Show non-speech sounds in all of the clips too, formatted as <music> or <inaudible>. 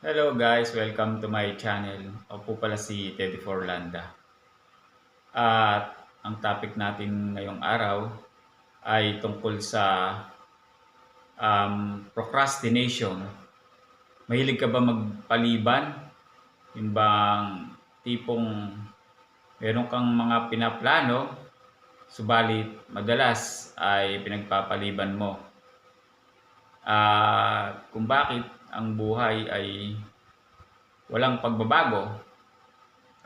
Hello guys, welcome to my channel. Ako po pala si Teddy Forlanda. At ang topic natin ngayong araw ay tungkol sa um, procrastination. Mahilig ka ba magpaliban? Yung tipong meron kang mga pinaplano, subalit madalas ay pinagpapaliban mo. Ah, kung bakit ang buhay ay walang pagbabago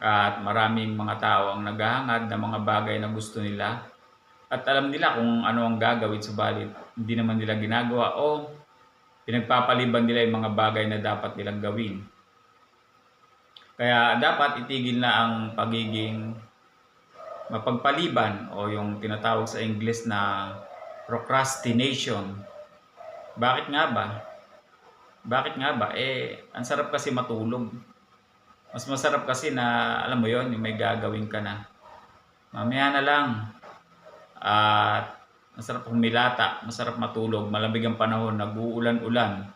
at maraming mga tao ang naghahangad ng mga bagay na gusto nila at alam nila kung ano ang gagawin subalit hindi naman nila ginagawa o pinagpapaliban nila yung mga bagay na dapat nilang gawin. Kaya dapat itigil na ang pagiging mapagpaliban o yung tinatawag sa English na procrastination. Bakit nga ba? Bakit nga ba? Eh, ang sarap kasi matulog. Mas masarap kasi na, alam mo yon yung may gagawin ka na. Mamaya na lang. At masarap humilata, masarap matulog, malamig ang panahon, nag-uulan-ulan.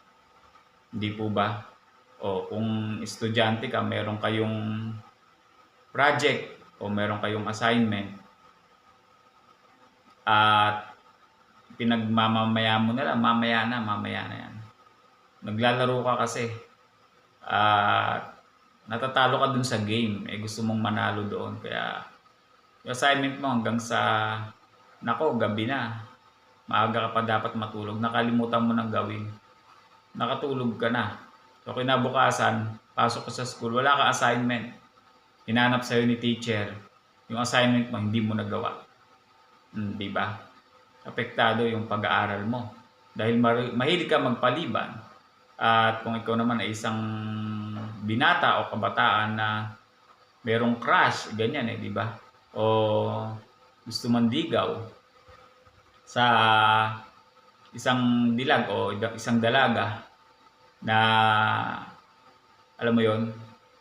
Hindi po ba? O kung estudyante ka, meron kayong project o meron kayong assignment at pinagmamamaya mo na lang, mamaya na, mamaya na yan naglalaro ka kasi. At natatalo ka dun sa game. Eh gusto mong manalo doon. Kaya assignment mo hanggang sa nako gabi na. Maaga ka pa dapat matulog. Nakalimutan mo nang gawin. Nakatulog ka na. So kinabukasan pasok ka sa school. Wala ka assignment. Hinanap sa'yo ni teacher. Yung assignment mo hindi mo nagawa. Hmm, di ba? Apektado yung pag-aaral mo. Dahil mahilig ka magpaliban at kung ikaw naman ay isang binata o kabataan na merong crush, ganyan eh, di ba? O gusto mandigaw sa isang dilag o isang dalaga na alam mo yon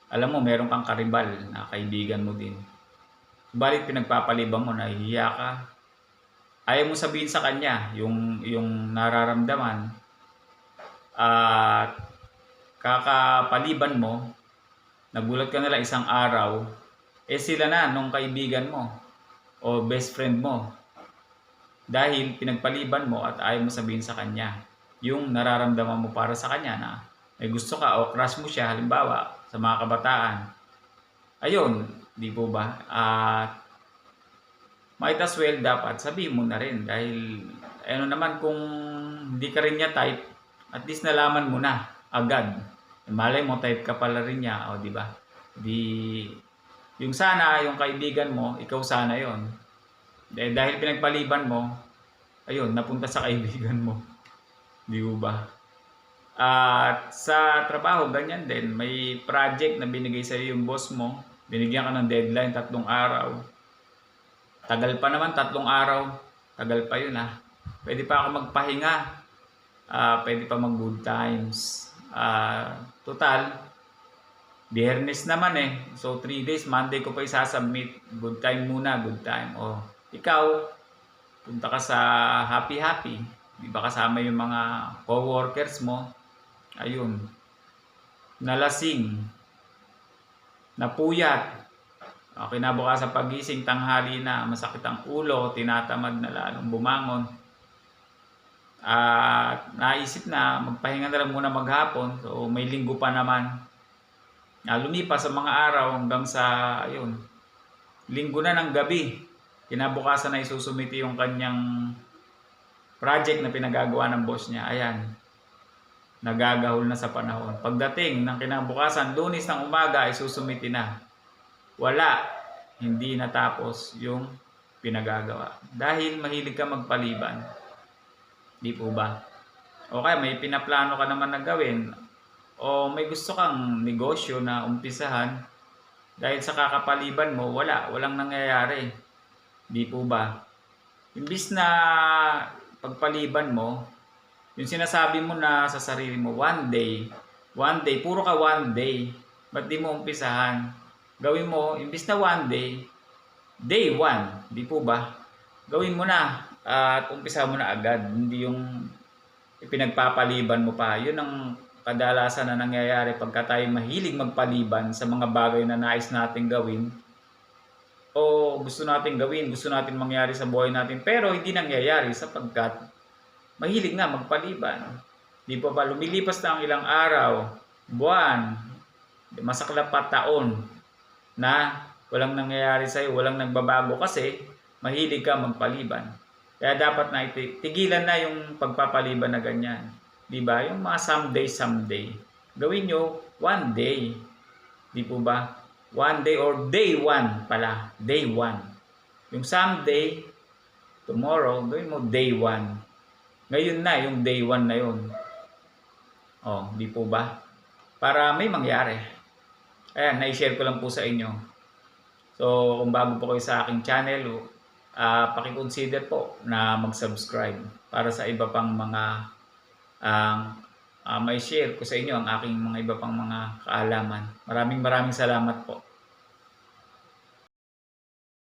alam mo meron kang karibal na kaibigan mo din. Subalit pinagpapalibang mo nahihiya ka. Ayaw mo sabihin sa kanya yung yung nararamdaman at kakapaliban mo, nagulat ka nila isang araw, eh sila na nung kaibigan mo o best friend mo. Dahil pinagpaliban mo at ayaw mo sabihin sa kanya yung nararamdaman mo para sa kanya na may gusto ka o crush mo siya halimbawa sa mga kabataan. Ayun, di po ba? At might as well dapat sabihin mo na rin dahil ano naman kung hindi ka rin niya type at least nalaman mo na agad. Malay mo, type ka pala rin niya, o di ba? Di, yung sana, yung kaibigan mo, ikaw sana yon eh, dahil pinagpaliban mo, ayun, napunta sa <laughs> kaibigan mo. Di ba? At sa trabaho, ganyan din. May project na binigay sa yung boss mo. Binigyan ka ng deadline, tatlong araw. Tagal pa naman, tatlong araw. Tagal pa yun ah. Pwede pa ako magpahinga uh, pwede pa mag good times. Uh, total, biyernes naman eh. So, 3 days, Monday ko pa isasubmit. Good time muna, good time. O, ikaw, punta ka sa happy-happy. Di ba kasama yung mga co-workers mo? Ayun. Nalasing. Napuyat. Okay na bukas sa pagising, tanghali na, masakit ang ulo, tinatamad na lalong bumangon at naisip na magpahinga na lang muna maghapon. So may linggo pa naman. Uh, lumipas sa mga araw hanggang sa ayun, linggo na ng gabi. Kinabukasan na isusumiti yung kanyang project na pinagagawa ng boss niya. Ayan, nagagahol na sa panahon. Pagdating ng kinabukasan, lunis ng umaga, isusumiti na. Wala, hindi natapos yung pinagagawa. Dahil mahilig ka magpaliban Di po ba? O kaya may pinaplano ka naman na gawin o may gusto kang negosyo na umpisahan dahil sa kakapaliban mo, wala, walang nangyayari. Di po ba? Imbis na pagpaliban mo, yung sinasabi mo na sa sarili mo, one day, one day, puro ka one day, ba't di mo umpisahan? Gawin mo, imbis na one day, day one, di po ba? Gawin mo na, at umpisa mo na agad. Hindi yung ipinagpapaliban mo pa. Yun ang kadalasan na nangyayari pagka tayo mahilig magpaliban sa mga bagay na nais nating gawin o gusto nating gawin, gusto natin mangyari sa buhay natin pero hindi nangyayari sapagkat mahilig nga magpaliban. Di pa ba lumilipas na ang ilang araw, buwan, masaklap pa taon na walang nangyayari sa'yo, walang nagbabago kasi mahilig ka magpaliban. Kaya dapat na tigilan na yung pagpapaliban na ganyan. Di ba? Yung mga someday, someday. Gawin nyo one day. Di po ba? One day or day one pala. Day one. Yung someday, tomorrow, gawin mo day one. Ngayon na, yung day one na yun. Oh, di po ba? Para may mangyari. Ayan, na-share ko lang po sa inyo. So, kung bago po kayo sa aking channel, ah paki-consider po na mag-subscribe para sa iba pang mga ang ah, may share ko sa inyo ang aking mga iba pang mga kaalaman. Maraming maraming salamat po.